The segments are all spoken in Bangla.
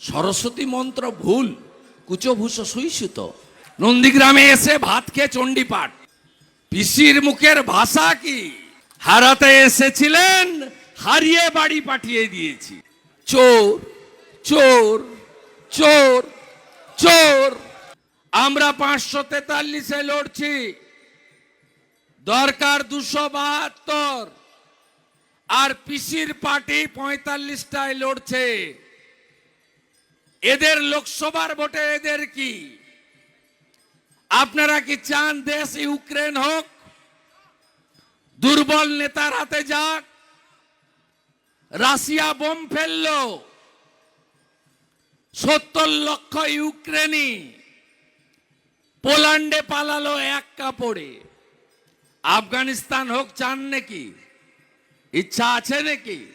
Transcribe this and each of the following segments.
সরস্বতী মন্ত্র ভুল, কুচভূষ সুইসুত। নন্দীগ্রামে এসে ভাত খেয়ে চণ্ডীপাঠ। পিসির মুখের ভাষা কি? হারাতে এসেছিলেন, হারিয়ে বাড়ি পাঠিয়ে দিয়েছি। চোর চোর চোর চোর। আমরা পাঁচশো তেতাল্লিশে লড়ছি। দরকার দুশো বাহাত্তর। আর পিসির পার্টি পঁয়তাল্লিশটায় লড়ছে। এদের লোকসভার ভোটে এদের কি? আপনারা কি চান দেশ ইউক্রেন হোক? দুর্বল নেতার হাতে যাক। রাশিয়া বোম ফেলল। সত্তর লক্ষ ইউক্রেনি পোল্যান্ডে পালালো এক কাপড়ে। আফগানিস্তান হোক চান নাকি? ইচ্ছা আছে নাকি?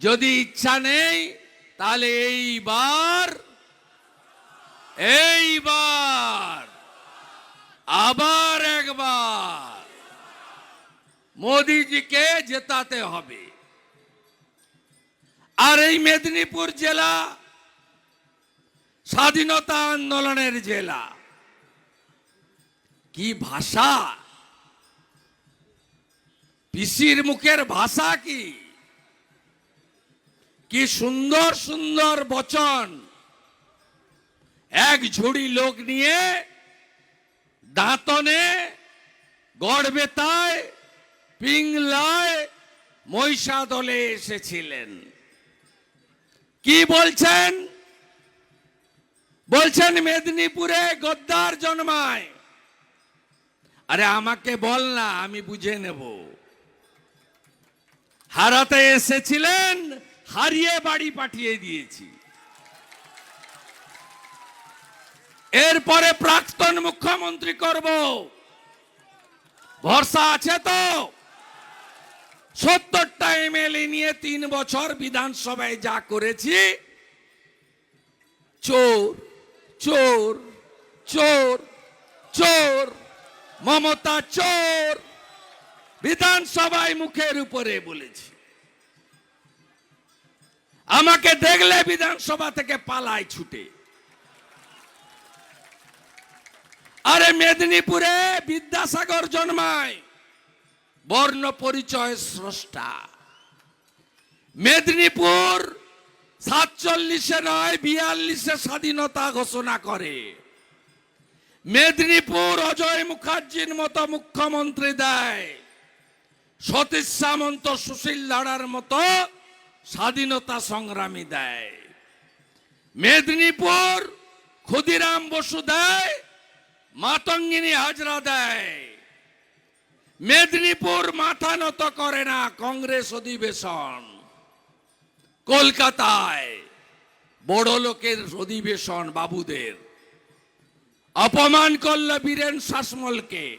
যদি ইচ্ছা নেই তাহলে এইবার এইবার, আবার একবার মোদিজিকে জেতাতে হবে। আর এই মেদিনীপুর জেলা স্বাধীনতা আন্দোলনের জেলা। কি ভাষা? পিসির মুখের ভাষা কি? কি সুন্দর সুন্দর বচন। এক ঝুড়ি লোক নিয়ে দাঁতনে গড়বেতায় পিংলায় মহিষাদলে এসেছিলেন। কি বলছেন? বলছেন মেদিনীপুরে গদ্দার জন্মায়। আরে আমাকে বল না, আমি বুঝে নেব। হারাতে এসেছিলেন হারিয়ে বাড়ি পাঠিয়ে দিয়েছি। এরপরে প্রাক্তন মুখ্যমন্ত্রী করব। ভরসা আছে তো? সত্তরটা এমএলএ নিয়ে তিন বছর বিধানসভায় যা করেছি, চোর চোর চোর চোর, মমতা চোর, বিধানসভায় মুখের উপরে বলেছি। আমাকে দেখলে বিধানসভা থেকে পালায় ছুটে। আরে মেদিনীপুরে বিদ্যাসাগর জন্মায়, বর্ণ পরিচয় স্রষ্টা। মেদিনীপুর সাতচল্লিশে নয়, বিয়াল্লিশে স্বাধীনতা ঘোষণা করে। মেদিনীপুর অজয় মুখার্জির মতো মুখ্যমন্ত্রী দেয়, সতীশ সামন্ত সুশীল লাড়ার মতো স্বাধীনতা সংগ্রামী দেয়। মেদিনীপুর ক্ষুদিরাম বসু দেয়, মাতঙ্গিনী হাজরা দেয়। মেদিনীপুর মাথা নত করে না কংগ্রেস অধিবেশন। কলকাতায় বড় লোকের অধিবেশন বাবুদের। অপমান করল বীরেন শাসমলকে।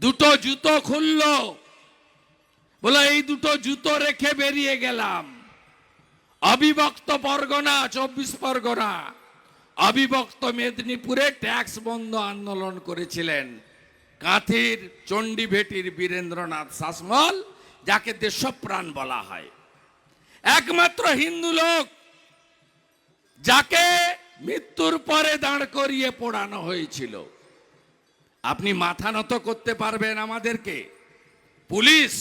দুটো জুতো খুলল বলে, এই দুটো জুতো রেখে বেরিয়ে গেলাম। অবিভক্ত পরগনা, চব্বিশ পরগনা। অবিভক্ত মেদিনীপুরে ট্যাক্স বন্ধ আন্দোলন করেছিলেন কাঁথির চণ্ডীভেটির বীরেন্দ্রনাথ শাসমল, যাকে দেশপ্রাণ বলা হয়। একমাত্র হিন্দু লোক যাকে মৃত্যুর পরে দাঁড় করিয়ে পোড়ানো হয়েছিল। আপনি মাথা নত করতে পারবেন আমাদেরকে। পুলিশ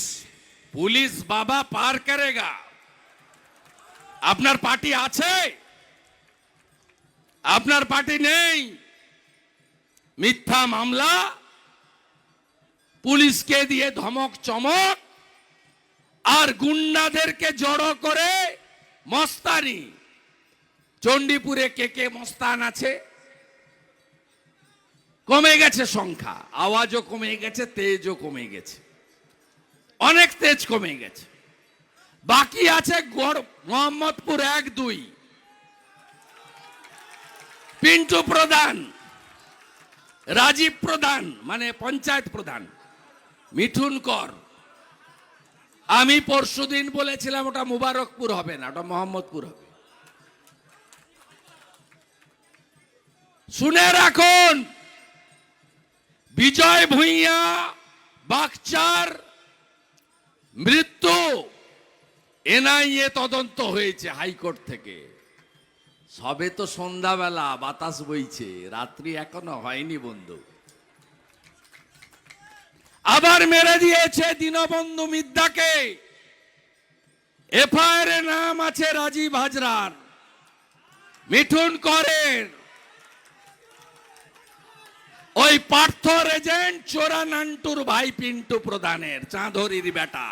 পুলিশ বাবা পার করেগা। আপনার পার্টি আছে? আপনার পার্টি নেই? মিথ্যা মামলা? পুলিশকে দিয়ে ধমক চমক? আর গুন্ডাদেরকে জড়ো করে মস্তানি। চণ্ডীপুরে কে কে মস্তান আছে? কমে গেছে সংখ্যা। আওয়াজও কমে গেছে, তেজও কমে গেছে। অনেক তেজ কমে গেছে। বাকি আছে গড়, মোহাম্মদপুর এক, দুই। পিন্টু প্রধান, রাজীব প্রধান মানে পঞ্চায়েত প্রধান, মিঠুন কর। আমি পরশুদিন বলেছিলাম ওটা মুবারকপুর হবে না, ওটা মোহাম্মদপুর হবে। শুনে রাখুন, বিজয় ভুইয়া, বাগচার মৃত্যু এনআইএ তদন্ত হয়েছে হাইকোর্ট থেকে। সবে তো সন্ধ্যাবেলা বাতাস বইছে, রাত্রি এখনও হয়নি বন্ধু। আবার মেরে দিয়েছে দীনবন্ধু মিদ্যাকে এফআইআর এর নাম আছে রাজীব হাজরার। মিঠুন করের। ওই পার্থ রেজেন্ট চোরা নান্টুর ভাই পিন্টু প্রধানের চাঁদরির বেটা।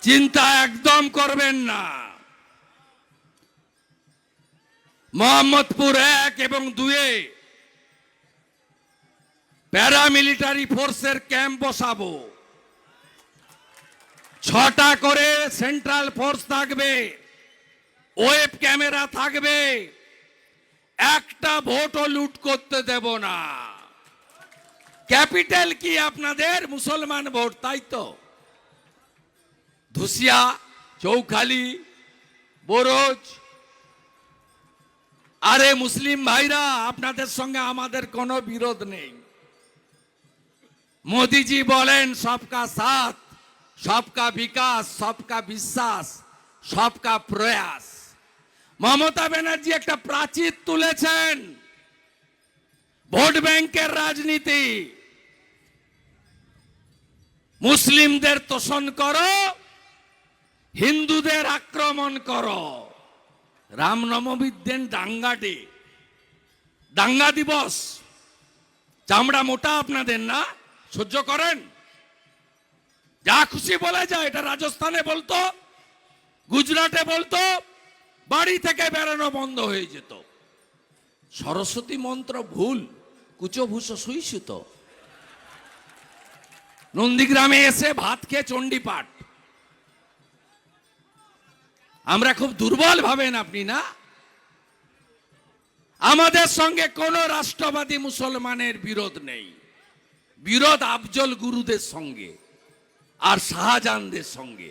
চিন্তা একদম করবেন না। মোহাম্মদপুর এক এবং দুয়ে প্যারামিলিটারি ফোর্সের ক্যাম্প বসাবো। ছটা করে সেন্ট্রাল ফোর্স থাকবে। ওয়েব ক্যামেরা থাকবে। একটা ভোটও লুট করতে দেব না। ক্যাপিটাল কি আপনাদের? মুসলমান ভোট, তাই তো। ধুসিয়া, চৌখালি, বোরজ। আরে মুসলিম ভাইরা, আপনাদের সঙ্গে আমাদের কোনো বিরোধ নেই। মোদিজি বলেন, সবকা সাথ, সবকা বিকাশ, সবকা বিশ্বাস, সবকা প্রয়াস। মমতা ব্যানার্জি একটা প্রাচীর তুলেছেন। ভোট ব্যাংকের রাজনীতি। মুসলিমদের তোষণ করো, হিন্দুদের আক্রমণ করো। রামনবমীর দিন দাঙ্গাটে দাঙ্গা দিবস। চামড়া মোটা আপনাদের না? সহ্য করেন? যা খুশি বলে যায়, এটা রাজস্থানে বলতো, গুজরাটে বলতো বাড়ি থেকে বেরোনো বন্ধ হয়ে যেত। সরস্বতী মন্ত্র ভুল, কুচভূষ সুইসুত। নন্দীগ্রামে এসে ভাত খেয়ে চণ্ডী পাঠ আমরা খুব দুর্বল ভাবেন আপনি না? আমাদের সঙ্গে কোন রাষ্ট্রবাদী মুসলমানের বিরোধ নেই। বিরোধ আফজল গুরুদের সঙ্গে আর শাহজাহানদের সঙ্গে।